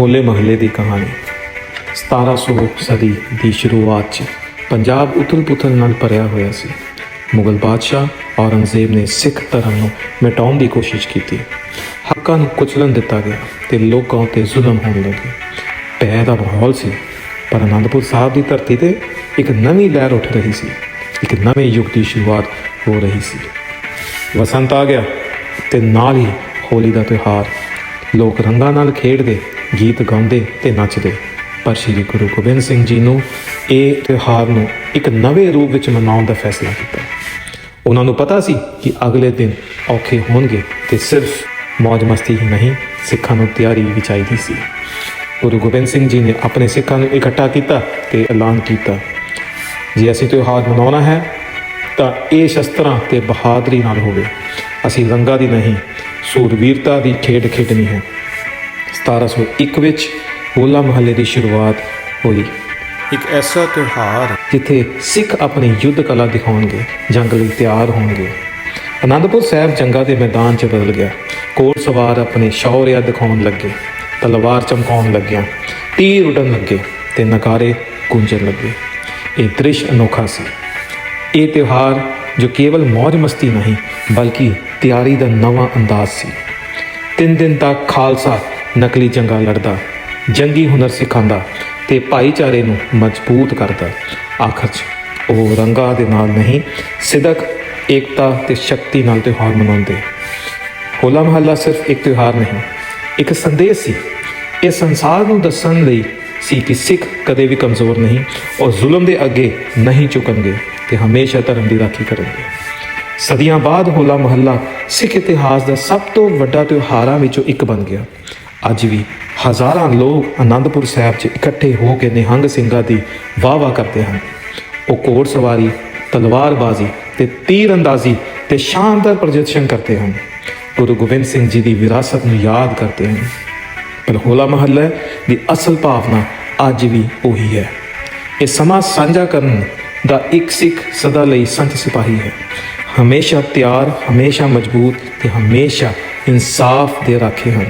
ਹੋਲੇ ਮਹੱਲੇ ਦੀ ਕਹਾਣੀ। 1700 ਸਦੀ ਦੀ ਸ਼ੁਰੂਆਤ 'ਚ ਪੰਜਾਬ ਉਥਲ-ਪੁਥਲ ਨਾਲ ਭਰਿਆ ਹੋਇਆ ਸੀ। ਮੁਗਲ ਬਾਦਸ਼ਾਹ ਔਰੰਗਜ਼ੇਬ ਨੇ ਸਿੱਖ ਧਰਮ ਨੂੰ ਮਿਟਾਉਣ ਦੀ ਕੋਸ਼ਿਸ਼ ਕੀਤੀ। ਹੱਕਾਂ ਨੂੰ ਕੁਚਲਣ ਦਿੱਤਾ ਗਿਆ ਤੇ ਲੋਕਾਂ ਉੱਤੇ ਜ਼ੁਲਮ ਹੋਣ ਲੱਗੇ। ਪੈ ਦਾ ਮਾਹੌਲ ਸੀ, ਪਰ ਅਨੰਦਪੁਰ ਸਾਹਿਬ ਦੀ ਧਰਤੀ ਤੇ ਇੱਕ ਨਵੀਂ ਲਹਿਰ ਉੱਠ ਰਹੀ ਸੀ। ਇੱਕ ਨਵੇਂ ਯੁੱਗ ਦੀ ਸ਼ੁਰੂਆਤ ਹੋ ਰਹੀ ਸੀ। ਵਸੰਤ ਆ ਗਿਆ ਤੇ ਨਾਲ ਹੀ ਹੋਲੀ ਦਾ ਤਿਉਹਾਰ ਲੋਕ ਰੰਗਾਂ ਨਾਲ ਖੇਡਦੇ ਗੀਤ ਗਾਉਂਦੇ ਤੇ ਨੱਚਦੇ। ਪਰ ਸ੍ਰੀ ਗੁਰੂ ਗੋਬਿੰਦ ਸਿੰਘ ਜੀ ਨੂੰ ਇਹ ਤਿਉਹਾਰ ਨੂੰ ਇੱਕ ਨਵੇਂ ਰੂਪ ਵਿੱਚ ਮਨਾਉਣ ਦਾ ਫੈਸਲਾ ਕੀਤਾ। ਉਹਨਾਂ ਨੂੰ ਪਤਾ ਸੀ ਕਿ ਅਗਲੇ ਦਿਨ ਔਖੇ ਹੋਣਗੇ ਤੇ ਸਿਰਫ ਮौज ਮਸਤੀ ਹੀ ਨਹੀਂ, ਸਿੱਖਾਂ ਨੂੰ ਤਿਆਰੀ ਵੀ ਚਾਹੀਦੀ ਸੀ। ਗੁਰੂ ਗੋਬਿੰਦ ਸਿੰਘ ਜੀ ਨੇ ਆਪਣੇ ਸਿੱਖਾਂ ਨੂੰ ਇਕੱਠਾ ਕੀਤਾ ਤੇ ਐਲਾਨ ਕੀਤਾ। ਜੇ ਅਸੀਂ ਤਿਉਹਾਰ ਮਨਾਉਣਾ ਹੈ, ਤਾਂ ਇਹ ਸ਼ਸਤਰਾਂ ਤੇ ਬਹਾਦਰੀ ਨਾਲ ਹੋਵੇ। ਅਸੀਂ ਰੰਗਾਂ ਦੀ ਨਹੀਂ, ਸੂਰਵੀਰਤਾ ਦੀ ਖੇਡ ਖੇਡਣੀ ਹੈ। 1701 ਵਿੱਚ ਹੋਲਾ ਮਹੱਲੇ ਦੀ ਸ਼ੁਰੂਆਤ ਹੋਈ। ਇੱਕ ਐਸਾ ਤਿਉਹਾਰ ਜਿੱਥੇ ਸਿੱਖ ਆਪਣੀ ਯੁੱਧ ਕਲਾ ਦਿਖਾਉਣਗੇ ਜੰਗ ਲਈ ਤਿਆਰ ਹੋਣਗੇ। ਅਨੰਦਪੁਰ ਸਾਹਿਬ ਜੰਗਾਂ ਦੇ ਮੈਦਾਨ 'ਚ ਬਦਲ ਗਿਆ। ਕੋੜ ਸਵਾਰ ਆਪਣੇ ਸ਼ੌਰਿਆ ਦਿਖਾਉਣ ਲੱਗੇ ਤਲਵਾਰ ਚਮਕਾਉਣ ਲੱਗਿਆ ਤੀਰ ਉੱਡਣ ਲੱਗੇ ਤੇ ਨਗਾਰੇ ਗੂੰਜਣ ਲੱਗੇ। ਇਹ ਦ੍ਰਿਸ਼ ਅਨੋਖਾ ਸੀ। ਇਹ ਤਿਉਹਾਰ ਜੋ ਕੇਵਲ ਮौज ਮਸਤੀ ਨਹੀਂ ਬਲਕਿ ਤਿਆਰੀ ਦਾ ਨਵਾਂ ਅੰਦਾਜ਼ ਸੀ। ਤਿੰਨ ਦਿਨ ਤੱਕ ਖਾਲਸਾ ਨਕਲੀ ਜੰਗਾਂ ਲੜਦਾ, ਜੰਗੀ ਹੁਨਰ ਸਿਖਾਉਂਦਾ ਤੇ ਭਾਈਚਾਰੇ ਨੂੰ ਮਜ਼ਬੂਤ ਕਰਦਾ। ਆਖਰ 'ਚ ਉਹ ਰੰਗਾਂ ਦੇ ਨਾਲ ਨਹੀਂ, ਸਿਦਕ, ਏਕਤਾ ਤੇ ਸ਼ਕਤੀ ਨਾਲ ਤਿਉਹਾਰ ਮਨਾਉਂਦੇ। ਹੋਲਾ ਮਹੱਲਾ ਸਿਰਫ ਇੱਕ ਤਿਉਹਾਰ ਨਹੀਂ, ਇੱਕ ਸੰਦੇਸ਼ ਸੀ। ਇਹ ਸੰਸਾਰ ਨੂੰ ਦੱਸਣ ਲਈ ਸੀ ਕਿ ਸਿੱਖ ਕਦੇ ਵੀ ਕਮਜ਼ੋਰ ਨਹੀਂ ਔਰ ਜ਼ੁਲਮ ਦੇ ਅੱਗੇ ਨਹੀਂ ਝੁਕਣਗੇ ਤੇ ਹਮੇਸ਼ਾ ਧਰਮ ਦੀ ਰਾਖੀ ਕਰਨਗੇ। ਸਦੀਆਂ ਬਾਅਦ ਹੋਲਾ ਮਹੱਲਾ ਸਿੱਖ ਇਤਿਹਾਸ ਦਾ ਸਭ ਤੋਂ ਵੱਡਾ ਤਿਉਹਾਰਾਂ ਵਿੱਚੋਂ ਇੱਕ ਬਣ ਗਿਆ। ਅੱਜ ਵੀ ਹਜ਼ਾਰਾਂ ਲੋਕ ਆਨੰਦਪੁਰ ਸਾਹਿਬ 'ਚ ਇਕੱਠੇ ਹੋ ਕੇ ਨਿਹੰਗ ਸਿੰਘਾਂ ਦੀ ਵਾਹ-ਵਾਹ ਕਰਦੇ ਹਨ। ਉਹ ਘੋੜ ਸਵਾਰੀ, ਤਲਵਾਰਬਾਜ਼ੀ ਤੇ ਤੀਰ ਅੰਦਾਜ਼ੀ ਤੇ ਸ਼ਾਨਦਾਰ ਪ੍ਰਦਰਸ਼ਨ ਕਰਦੇ ਹਨ। ਗੁਰੂ ਗੋਬਿੰਦ ਸਿੰਘ ਜੀ ਦੀ ਵਿਰਾਸਤ ਨੂੰ ਯਾਦ ਕਰਦੇ ਹਨ। ਪਰ ਹੋਲਾ ਮਹੱਲਾ ਦੀ ਅਸਲ ਭਾਵਨਾ ਅੱਜ ਵੀ ਉਹੀ ਹੈ। ਇਹ ਸਮਾਂ ਸਾਂਝਾ ਕਰਨ ਦਾ ਇੱਕ ਸਿੱਖ ਸਦਾ ਲਈ ਸੰਤ ਸਿਪਾਹੀ ਹੈ। ਹਮੇਸ਼ਾ ਤਿਆਰ, ਹਮੇਸ਼ਾ ਮਜ਼ਬੂਤ ਤੇ ਹਮੇਸ਼ਾ ਇਨਸਾਫ ਦੇ ਰਾਖੇ ਹਨ।